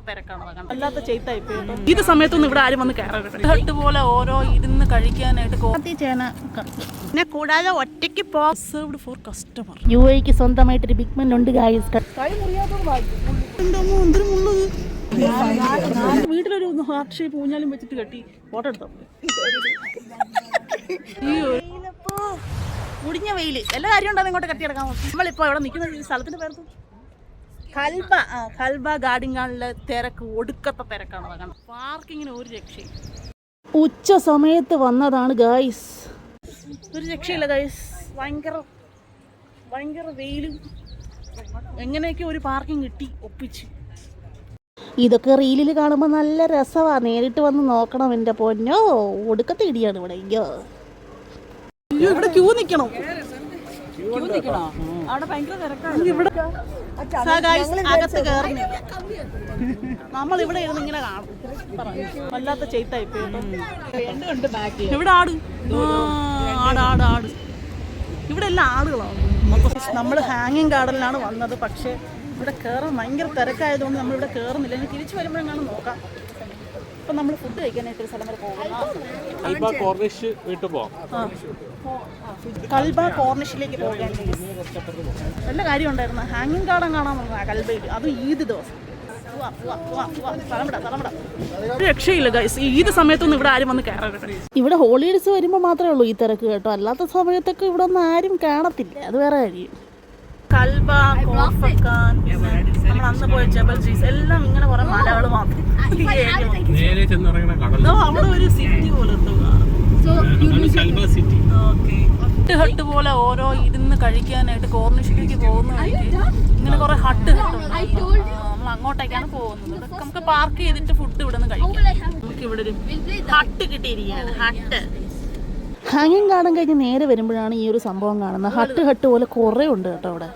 തിരക്കാണ്. അല്ലാത്ത ചെയ്ത്തായി ഇത് സമയത്തൊന്നും ഇവിടെ ആരും വന്ന് കയറരുത് പോലെ ഓരോ ഇരുന്ന് കഴിക്കാനായിട്ട് ചേന പിന്നെ കൂടാതെ ഒറ്റയ്ക്ക് റിസർവ്ഡ് ഫോർ കസ്റ്റമർ യു എക്ക് സ്വന്തമായിട്ടൊരു ബിഗ് മെൻ ഉണ്ട് ഗായ്സ് വീട്ടിലൊരു ഹാർട്ട് ഷേപ്പ് ഊഞ്ഞാലും വെച്ചിട്ട് കെട്ടി ഫോട്ടോ എടുത്തോ? കുടിഞ്ഞ മുടിഞ്ഞ വെയിൽ. എല്ലാ കാര്യം ഉണ്ടാകും ഇങ്ങോട്ട് കെട്ടിയെടുക്കാൻ നമ്മളിപ്പോ ഇവിടെ നിൽക്കുന്ന ഈ സ്ഥലത്തിന്റെ പേർക്ക് കൽബ കൽബ ഗാർഡിങ്ങാളിലെ തിരക്ക് ഒടുക്കത്തെ തിരക്കാണ് അതാണ് പാർക്കിങ്ങിന് ഒരു രക്ഷയും. ഉച്ച സമയത്ത് വന്നതാണ് ഗായ്സ്. ഒരു രക്ഷയില്ല ഗൈസ് ഭയങ്കര ഭയങ്കര വെയിലും. എങ്ങനെയൊക്കെ ഒരു പാർക്കിംഗ് കിട്ടി ഒപ്പിച്ച്. ഇതൊക്കെ റീലിൽ കാണുമ്പോൾ നല്ല രസമാണ് നേരിട്ട് വന്ന് നോക്കണം എന്റെ പൊന്നോ. ഒടുക്കത്തെ ഇടിയാണ് ഇവിടെ. അയ്യോ. ഇവിടെ ക്യൂ നിൽക്കണം അവിടെ ഭയങ്കര തിരക്കാണ് ഇവിടെ അകത്ത് കയറുന്നില്ല നമ്മൾ ഇവിടെ ഇരുന്ന് ഇങ്ങനെ കാണും. വല്ലാത്ത ചെയ്ത്തായി ഇവിടെ ആട്? ആട് ആട് ആട്. ഇവിടെ എല്ലാം ആടുകളാണ് നമ്മൾ ഹാങ്ങിങ് ഗാർഡനിലാണ് വന്നത്. പക്ഷേ ഇവിടെ കയറാൻ ഭയങ്കര തിരക്കായതുകൊണ്ട് നമ്മൾ ഇവിടെ കയറുന്നില്ല. ഇനി തിരിച്ചു വരുമ്പോഴെങ്ങാനും നോക്കാം. ഇപ്പം നമ്മൾ ഫുഡ് കഴിക്കാനായിട്ട് ഒരു സ്ഥലം വരെ പോകുന്ന കോർണിഷ് വീട്ടിൽ പോവാം. കൽബ കോർണിഷിലേക്ക് പോകാൻ നല്ല കാര്യം ഉണ്ടായിരുന്നു ഹാങ്ങിങ് ഗാർഡൻ കാണാൻ വന്നതാ കൽബയിൽ. അതും ഈദ് ദിവസം. രക്ഷയില്ല ഗൈസ് ഈദ് സമയത്തൊന്നും ഇവിടെ ആരും വന്ന് കയറരുത് ഇവിടെ ഹോളിഡേസ് വരുമ്പോൾ മാത്രമേ ഉള്ളൂ ഈ തിരക്ക് കേട്ടോ. അല്ലാത്ത സമയത്തൊക്കെ ഇവിടെ ഒന്നും ആരും കാണത്തില്ല. അത് വേറെ കാര്യം. കൽബ കോഫക്കാൻ നമ്മൾ അന്ന് പോയ ജബൽ ജീസ് എല്ലാം ഇങ്ങനെ കുറെ മലകൾ മാത്രം. അവിടെ ഒരു സിറ്റി പോലെ ഹട്ട് ഹട്ട് പോലെ ഓരോ ഇരുന്ന് കഴിക്കാനായിട്ട് കോർണിഷിലേക്ക് പോകുന്ന വഴിക്ക് ഇങ്ങനെ കുറെ ഹട്ട് ഹട്ട് നമ്മൾ അങ്ങോട്ടേക്കാണ് പോകുന്നത്. നമുക്ക് പാർക്ക് ചെയ്തിട്ട് ഫുഡ് ഇവിടെ നിന്ന് കഴിക്കാം. നമുക്ക് ഇവിടെ ഒരു ഹട്ട് കിട്ടിയിരിക്കുകയാണ്. ഹട്ട് ഹാങ്ങിങ് ഗാർഡൻ കഴിഞ്ഞ് നേരെ വരുമ്പോഴാണ് ഈ ഒരു സംഭവം കാണുന്നത്. ഹട്ട് ഹട്ട് പോലെ കുറേ ഉണ്ട് കേട്ടോ അവിടെ.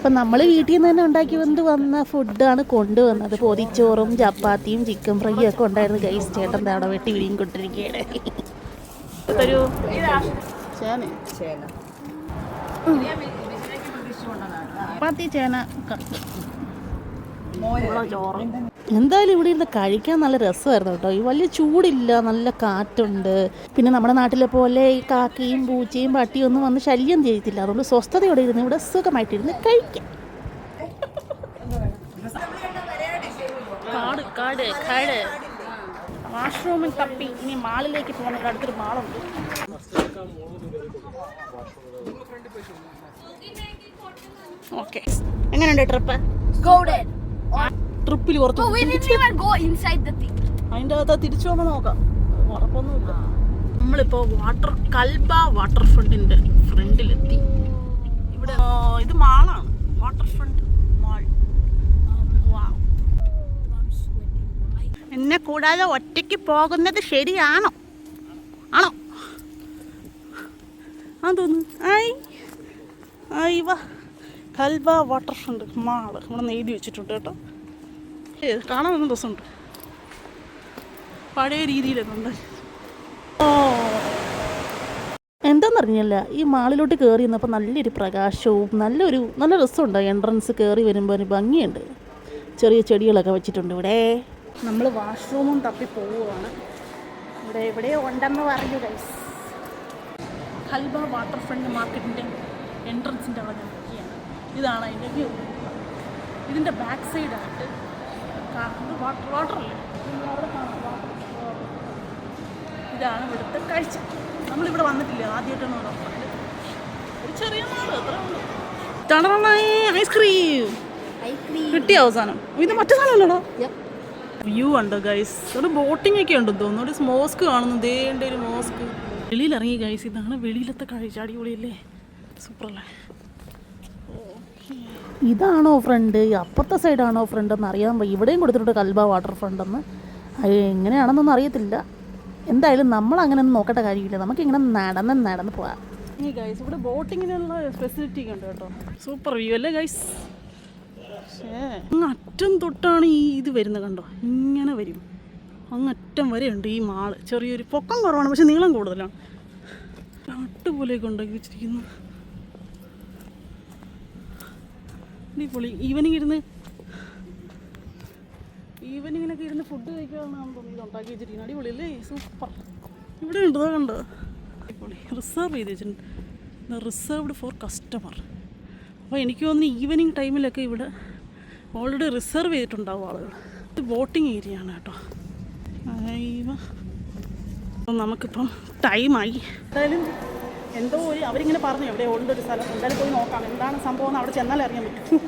അപ്പം നമ്മൾ വീട്ടിൽ നിന്ന് തന്നെ ഉണ്ടാക്കി വന്ന് വന്ന ഫുഡാണ് കൊണ്ടുവന്നത്. പൊതിച്ചോറും ചപ്പാത്തിയും ചിക്കൻ ഫ്രൈയും ഒക്കെ ഉണ്ടായിരുന്നു. ഗൈസ് ചേട്ടൻ അവിടെ വെട്ടി വിരിയും കൊണ്ടിരിക്കുകയാണ്. ഒരു ചേന. ചപ്പാത്തി ചോറ് എന്തായാലും ഇവിടെ ഇരുന്ന് കഴിക്കാൻ നല്ല രസമായിരുന്നു കേട്ടോ. ഈ വലിയ ചൂടില്ല നല്ല കാറ്റുണ്ട്. പിന്നെ നമ്മുടെ നാട്ടിലെ പോലെ ഈ കാക്കയും പൂച്ചയും പട്ടിയും ഒന്നും വന്ന് ശല്യം ചെയ്തില്ല അതുകൊണ്ട് സ്വസ്ഥതയോടെ ഇരുന്ന് ഇവിടെ സുഖമായിട്ടിരുന്ന് കഴിക്കാം. കാട് കാട് കാട്. വാഷ്റൂമിൽ തപ്പി. ഇനി മാളിലേക്ക് ഇവിടെ അടുത്തൊരു മാളുണ്ട്. ഓക്കെ. എങ്ങനെയുണ്ട് ട്രിപ്പ്? Golden. ട്രിപ്പിൽ പുറത്ത് അതിന്റെ thing. അതിന്റെ അകത്ത് തിരിച്ചു വന്ന് നോക്കാം. ഉറപ്പൊന്നുമില്ല. നമ്മളിപ്പോ വാട്ടർ കൽബ വാട്ടർ ഫ്രണ്ടിന്റെ ഫ്രണ്ടിലെത്തി. ഇവിടെ ഇത് മാളാണ്. വാട്ടർ ഫ്രണ്ട് മാൾ എന്നെ കൂടാതെ ഒറ്റയ്ക്ക് പോകുന്നത് ശരിയാണോ? ആണോ? ആ തോന്നുന്നു? ആയി ആയി വാ. Kalba waterfront. മാൾ. ഇവിടെ എഴുതി വെച്ചിട്ടുണ്ട് കേട്ടോ. ഏ കാണാൻ ഒന്നും രസമുണ്ട് പഴയ രീതിയിലുണ്ട് ഓ. എന്താണെന്നറിഞ്ഞില്ല ഈ മാളിലോട്ട് കയറി വന്നപ്പോൾ നല്ലൊരു പ്രകാശവും നല്ലൊരു നല്ല രസമുണ്ട്. എൻട്രൻസ് കയറി വരുമ്പോൾ ഒരു ഭംഗിയുണ്ട്. ചെറിയ ചെടികളൊക്കെ വെച്ചിട്ടുണ്ട് ഇവിടെ. നമ്മൾ വാഷ്റൂമും തപ്പി പോവുകയാണ്. ഇവിടെ എവിടെ ഉണ്ടെന്ന് പറഞ്ഞു ഹൽബ വാട്ടർ ഫ്രണ്ട് മാർക്കറ്റിന്റെ എൻട്രൻസിന്റെ അവിടെ. ഇതാണ് അതിന്റെ വ്യൂ ഇതിന്റെ ബാക്ക് സൈഡായിട്ട് വാട്ടർ വാട്ടർ അല്ലേ നിങ്ങൾ അവിടെ കാണാം water. ഇതാണ് ഇവിടുത്തെ കാഴ്ച. നമ്മളിവിടെ വന്നിട്ടില്ല ആദ്യമായിട്ടാണ് വന്നത്. ഒരു ചെറിയ നാട് അത്രേ ഉള്ളൂ. തണറായി ഐസ്ക്രീം. കിട്ടിയ അവസാനം. ഇത് മറ്റേ സാധനമല്ലടാ. വ്യൂ ഉണ്ട് ഗൈസ് ഒരു ബോട്ടിംഗ് ഒക്കെ ഉണ്ടെന്ന് തോന്നുന്നു. ഒരു മോസ്ക് കാണുന്നു. ദേണ്ട ഒരു മോസ്ക് വെളിയിൽ ഇറങ്ങി ഗൈസ് ഇതാണ് വെളിയിലത്തെ കാഴ്ച. അടിപൊളിയല്ലേ? സൂപ്പറല്ലേ ഇതാണോ ഫ്രണ്ട് അപ്പുറത്തെ സൈഡാണോ ഫ്രണ്ട് എന്ന് അറിയാൻ വയ്യ. ഇവിടെയും കൊടുത്തിട്ടുണ്ട് കൽബ വാട്ടർ ഫ്രണ്ട് എന്ന്. എങ്ങനെയാണെന്നൊന്നും അറിയത്തില്ല. എന്തായാലും നമ്മൾ അങ്ങനെ ഒന്നും നോക്കേണ്ട കാര്യമില്ല. നമുക്ക് ഇങ്ങനെ നടന്ന് നടന്ന് പോകാം. ഗൈസ് ഇവിടെ ബോട്ടിങ്ങിനുള്ള ഫെസിലിറ്റി ഉണ്ട് കേട്ടോ. സൂപ്പർ വ്യൂ അല്ലേ ഗൈസ് അങ്ങ് അറ്റം തൊട്ടാണ് ഈ ഇത് വരുന്നത് കണ്ടോ? ഇങ്ങനെ വരും. അങ്ങറ്റം വരെ ഉണ്ട് ഈ മാൾ. ചെറിയൊരു പൊക്കം കുറവാണ് പക്ഷെ നീളം കൂടുതലാണ്. അട്ടുപോലെയൊക്കെ ഉണ്ടാക്കി വെച്ചിരിക്കുന്നു അടിപൊളി. ഈവനിങ് ഇരുന്ന് ഈവനിങ്ങിനൊക്കെ ഇരുന്ന് ഫുഡ് കഴിക്കാൻ തോന്നി ഉണ്ടാക്കി വെച്ചിരിക്കുന്നത് അടിപൊളിയല്ലേ? സൂപ്പർ ഇവിടെ ഉണ്ട്? കണ്ടോ? അടിപൊളി. റിസർവ് ചെയ്ത് വെച്ചിട്ടുണ്ട്. റിസർവ്ഡ് ഫോർ കസ്റ്റമർ അപ്പോൾ എനിക്ക് തോന്നുന്നു ഈവനിങ് ടൈമിലൊക്കെ ഇവിടെ ഓൾറെഡി റിസർവ് ചെയ്തിട്ടുണ്ടാവും ആളുകൾ ഇത് ബോട്ടിങ് ഏരിയ ആണ് കേട്ടോ. അപ്പം നമുക്കിപ്പം ടൈമായി എന്തായാലും എന്തോ ഒരു അവരിങ്ങനെ പറഞ്ഞു. എവിടെ ഓൾഡ് ഒരു സ്ഥലം. എന്തായാലും പോയി നോക്കാം. എന്താണ് സംഭവം എന്ന് അവിടെ ചെന്നാലറിയാൻ പറ്റും.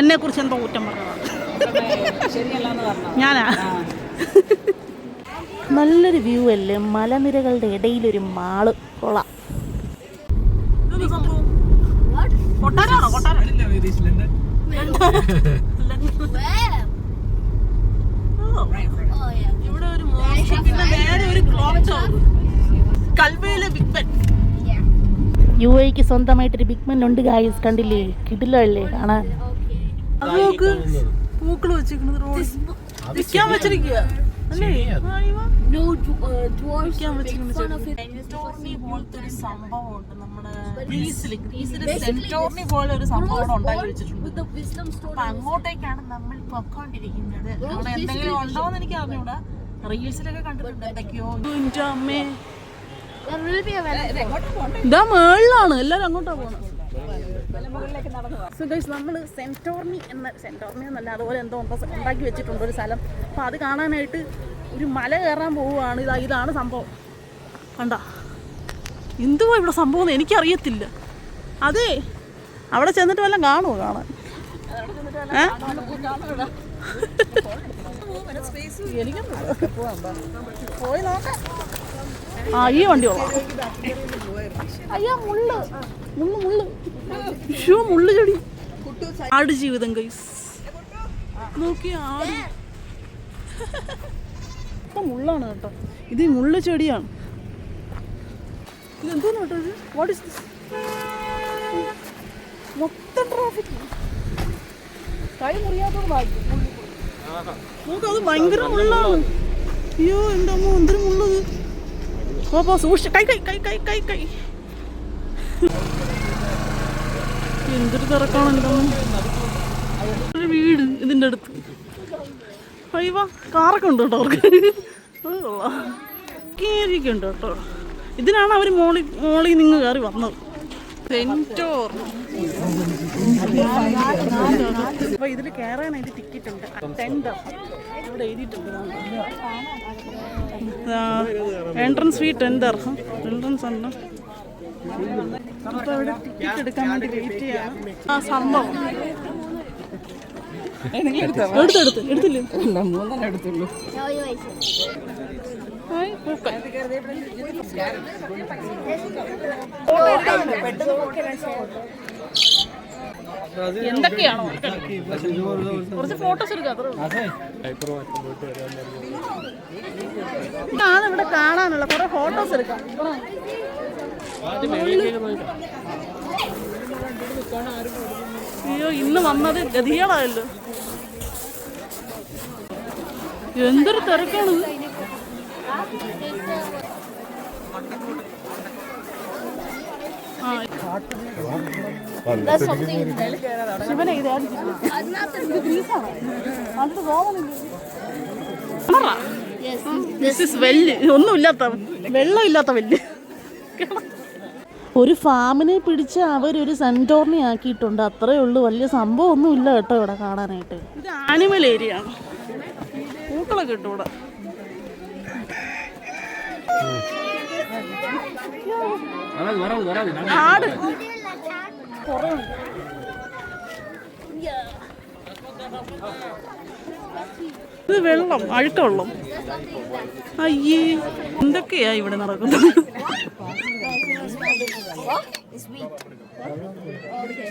എന്നെ കുറിച്ച് എന്തോ കുറ്റം പറഞ്ഞതാണ്. ഞാനാ? നല്ലൊരു വ്യൂ അല്ലേ? മലനിരകളുടെ ഇടയിലൊരു മാൾ. കൊള്ളാം. ഇവിടെ ഒരു പിന്നെ നേരെ ഒരു ക്ലോക്ക് ടവർ കൽവയിലെ ബിഗ് ബെൻ. യു എക്ക് സ്വന്തമായിട്ടൊരു ബിഗ് മെൻ ഉണ്ട് ഗായ്സ് കണ്ടില്ലേ? കിടിലല്ലേ കാണാൻ. നോക്ക്. പൂക്കൾ വെച്ചിരിക്കുന്നത് റോഡ്. വിൽക്കാൻ വെച്ചിരിക്കുക. സെന്റോർണി പോലത്തെ ഒരു സംഭവമുണ്ട് നമ്മുടെ ഗ്രീസിൽ ഗ്രീസിൽ സെന്റോർണി പോലെ ഒരു സംഭവം ഉണ്ടാക്കി വെച്ചിട്ടുണ്ട്. അപ്പൊ അങ്ങോട്ടേക്കാണ് നമ്മൾ പൊക്കോണ്ടിരിക്കുന്നത്. അവിടെ എന്തെങ്കിലും ഉണ്ടോന്ന് എനിക്ക് അറിഞ്ഞൂടാ. റീൽസിലൊക്കെ കണ്ടിട്ടുണ്ട്. എന്തൊക്കെയോ. അമ്മേ. ഇതാ മേളിലാണ്. എല്ലാരും അങ്ങോട്ടാ പോണത് So നമ്മൾ സെന്റോർമി എന്ന സെന്റോർമി എന്നല്ല അതുപോലെ എന്തോ ഉണ്ടോ ഉണ്ടാക്കി വെച്ചിട്ടുണ്ട് ഒരു സ്ഥലം. അപ്പോൾ അത് കാണാനായിട്ട് ഒരു മല കയറാൻ പോവുകയാണ്. ഇതാ ഇതാണ് സംഭവം. കണ്ട? എന്തുവാ ഇവിടെ സംഭവം എന്ന് എനിക്കറിയത്തില്ല. അതെ അവിടെ ചെന്നിട്ട് വല്ലതും കാണുമോ കാണാൻ? പോയി നോക്കാം. ആ ഈ വണ്ടി കൊള്ളാം. അയ്യാ മുള്ളു. മുള്ളു മുള്ള്. ഷൂ മുള്ളു ചെടി ആട് ജീവിതം കൈസ് നോക്കി ആട്. മുള്ളാണ് കേട്ടോ. ഇത് മുള്ള് ചെടിയാണ് ഇതെന്തോന്ന് കേട്ടോ ഇത്? വാട്ട് ഇസ് ദിസ് മൊത്തം ട്രാഫിക് കൈ മുറിയാത്തോട് വായിക്കും നോക്ക് അത് ഭയങ്കര മുള്ളാണ്. അയ്യോ എന്റെ അമ്മ എന്തൊരു മുള്ളത് പോ സൂക്ഷിച്ച്. കൈ കൈ കൈ കൈ കൈ കൈ. എന്തൊരു തിരക്കാണ് ഒരു വീട് ഇതിന്റെ അടുത്ത്. അയ്യവ കാറൊക്കെ ഉണ്ട് കേട്ടോ അവർക്ക്. കേരിയൊക്കെ ഉണ്ട് കേട്ടോ. ഇതിനാണ് അവർ മോളി മോളി നിങ്ങൾ കയറി വന്നത്. സെന്റോർ അപ്പൊ ഇതിൽ കയറാനായിട്ട് ടിക്കറ്റ് ഉണ്ട്. ടെൻഡർ ഇവിടെ എഴുതിയിട്ടുണ്ട്. എൻട്രൻസ് ഫീ ടെൻഡർ എൻട്രൻസ് ഉണ്ട് ടിക്കറ്റ് എടുക്കാൻ വേണ്ടി വെയിറ്റ് ചെയ്യാം ആ സംഭവം. എടുത്തെടുത്ത് എടുത്തില്ലേ? പൂക്കൾ. എന്തൊക്കെയാണോ കുറച്ച് ഫോട്ടോസ് എടുക്കാം ഇവിടെ കാണാനുള്ള കുറെ ഫോട്ടോസ് എടുക്കാം. അയ്യോ ഇന്ന് വന്നത് ഗതികളായല്ലോ എന്തൊരു തിരക്കാണ് ആ. വെള്ളം ഇല്ലാത്ത ശിവനെ ഇത് ഗ്രീസാണോ? ഒന്നുമില്ലാത്ത വെള്ളമില്ലാത്ത വെല്ല്. ഒരു ഫാമിനെ പിടിച്ച് അവരൊരു സെന്റോർണി ആക്കിയിട്ടുണ്ട്. അത്രേ ഉള്ളൂ. വലിയ സംഭവം ഒന്നും ഇല്ല കേട്ടോ ഇവിടെ കാണാനായിട്ട്. ഇത് ആനിമൽ ഏരിയ പൂക്കളൊക്കെ ഇട്ടു ഇവിടെ. ആട്. ഇത് വെള്ളം അഴുക്കുള്ളം അയ്യേ എന്തൊക്കെയാ ഇവിടെ നടക്കുന്നത്?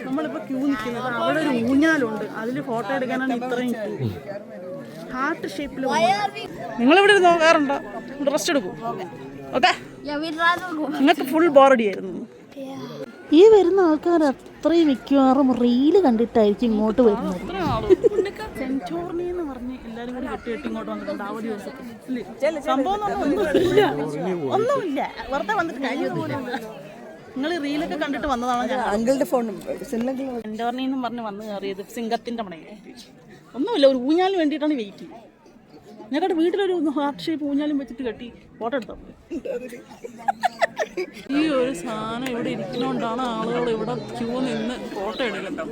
നമ്മളിപ്പോ ക്യൂ നിൽക്കുന്നത്. അവിടെ ഒരു ഊഞ്ഞാലുണ്ട്. അതിൽ ഫോട്ടോ എടുക്കാനാണ് ഇത്രയും ക്യൂ ഹാർട്ട് ഷേപ്പിൽ നിങ്ങൾ ഇവിടെ ഇരുന്ന് നോക്കാറുണ്ടോ? റെസ്റ്റ് എടുക്കും. ഓക്കെ. നിങ്ങൾക്ക് ഫുൾ ബോറടി ആയിരുന്നു Yeah. ഈ വരുന്ന ആൾക്കാർ അത്രയും മിക്കവാറും റീൽ കണ്ടിട്ടായിരിക്കും ഇങ്ങോട്ട് വരുന്നത്. എന്ന് പറഞ്ഞ് എല്ലാരും കൂടി ഇങ്ങോട്ട് വന്നിട്ടുണ്ട് ആ ഒരു ദിവസത്തിൽ. സംഭവം എന്ന് ഒന്നുമില്ല. ഒന്നുമില്ല. വെറുതെ വന്നിട്ട് കഴിഞ്ഞത് പോലും നിങ്ങൾ റീലൊക്കെ കണ്ടിട്ട് വന്നതാണ് ഞാൻ? അങ്കിളുടെ ഫോൺ എൻഡോർണി എന്നും പറഞ്ഞ് വന്ന് കയറിയത് സിംഗത്തിന്റെ മണയിൽ ഒന്നുമില്ല ഒരു ഊഞ്ഞാലിന് വേണ്ടിയിട്ടാണ് വെയിറ്റ് ഞങ്ങളുടെ വീട്ടിലൊരു ഹാർട്ട് ഷേപ്പ് ഊഞ്ഞാലും വെച്ചിട്ട് കെട്ടി ഫോട്ടോ എടുത്തോ? ഈ ഒരു സാധനം ഇവിടെ ഇരിക്കുന്നോണ്ടാണ് ആളുകൾ ഇവിടെ ക്യൂ നിന്ന് ഫോട്ടോ എടുക്കുന്നത്.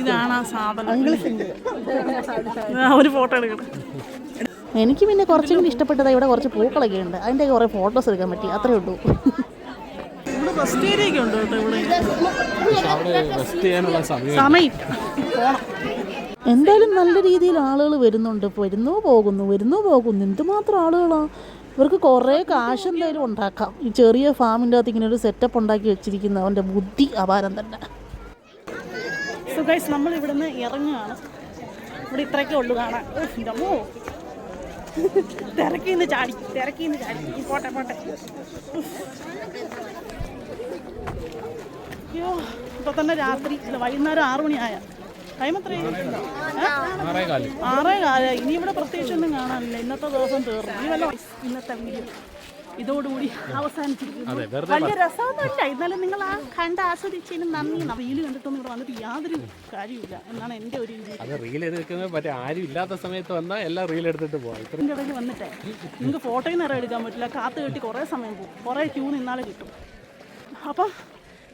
ഇതാണ് ആ സാധനം. ഒരു ഫോട്ടോ എടുക്കണം എനിക്ക് പിന്നെ കുറച്ചും കൂടി ഇഷ്ടപ്പെട്ടത് ഇവിടെ കുറച്ച് പൂക്കളൊക്കെ ഉണ്ട്. അതിന്റെ കുറേ ഫോട്ടോസ് എടുക്കാൻ പറ്റി. അത്രേ ഉള്ളൂ. ഇവിടെ റെസ്റ്റ് ഏരിയ ഒക്കെ ഉണ്ട് കേട്ടോ ഇവിടെ സമയം. എന്തായാലും നല്ല രീതിയിൽ ആളുകൾ വരുന്നുണ്ട്. വരുന്നു പോകുന്നു വരുന്നു പോകുന്നു. എന്തുമാത്രം ആളുകളാണ് ഇവർക്ക് കുറേ കാശ് എന്തായാലും ഉണ്ടാക്കാം. ഈ ചെറിയ ഫാമിന്റെ അകത്ത് ഇങ്ങനെ ഒരു സെറ്റപ്പ് ഉണ്ടാക്കി വെച്ചിരിക്കുന്ന അവന്റെ ബുദ്ധി അപാരം തന്നെ. സോ ഗൈസ് നമ്മൾ ഇവിടുന്ന് ഇറങ്ങുകയാണ്. ഇവിടെ ഇത്രയൊക്കെ ഉള്ളു കാണാൻ. ഇതമ്മോ തിരക്കിന്ന് ചാടി തിരക്കിന്ന് ചാടി. പോട്ടെ പോട്ടെ. അയ്യോ ഇപ്പൊ തന്നെ രാത്രി അല്ല വൈകുന്നേരം ആറു മണിയായ ടൈം എത്ര ആറേ കാലം ഇനി ഇവിടെ പ്രത്യേകിച്ച് ഒന്നും കാണാനില്ല. ഇന്നത്തെ ദിവസം തീർന്നു. ഈ വല്ല ഇന്നത്തെ വീഡിയോ ഇതോടുകൂടി അവസാനിച്ചിരിക്കുന്നു. വലിയ രസമൊന്നുമില്ല. എന്നാലും നിങ്ങൾ ആ കണ്ട് ആസ്വദിച്ചതിന് നന്ദി. റീൽ കണ്ടിട്ടൊന്നും ഇവിടെ വന്നിട്ട് യാതൊരു കാര്യമില്ല എന്നാണ് എന്റെ ഒരു രീതി അത് റീൽ എടുക്കുന്നത് മറ്റേ ആരും ഇല്ലാത്ത സമയത്ത് വന്നാൽ എല്ലാം റീൽ എടുത്തിട്ട് പോകാം ഇതിന്റെ ഇടയ്ക്ക് വന്നിട്ടേ നിങ്ങൾക്ക് ഫോട്ടോയിൽ നിറയെ എടുക്കാൻ പറ്റില്ല. കാത്തു കെട്ടി കുറേ സമയം പോകും. കുറേ ക്യൂ നിന്നാലേ കിട്ടും. അപ്പം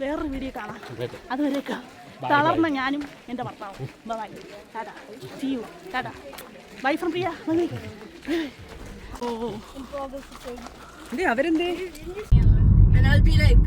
വേറൊരു വീഡിയോ കാണാം. അതുവരേക്ക് തളർന്ന ഞാനും എന്റെ ഭർത്താവും. Bye tata see you tata bye from Priya ഓ. അവരെന്തേ? And I'll be like,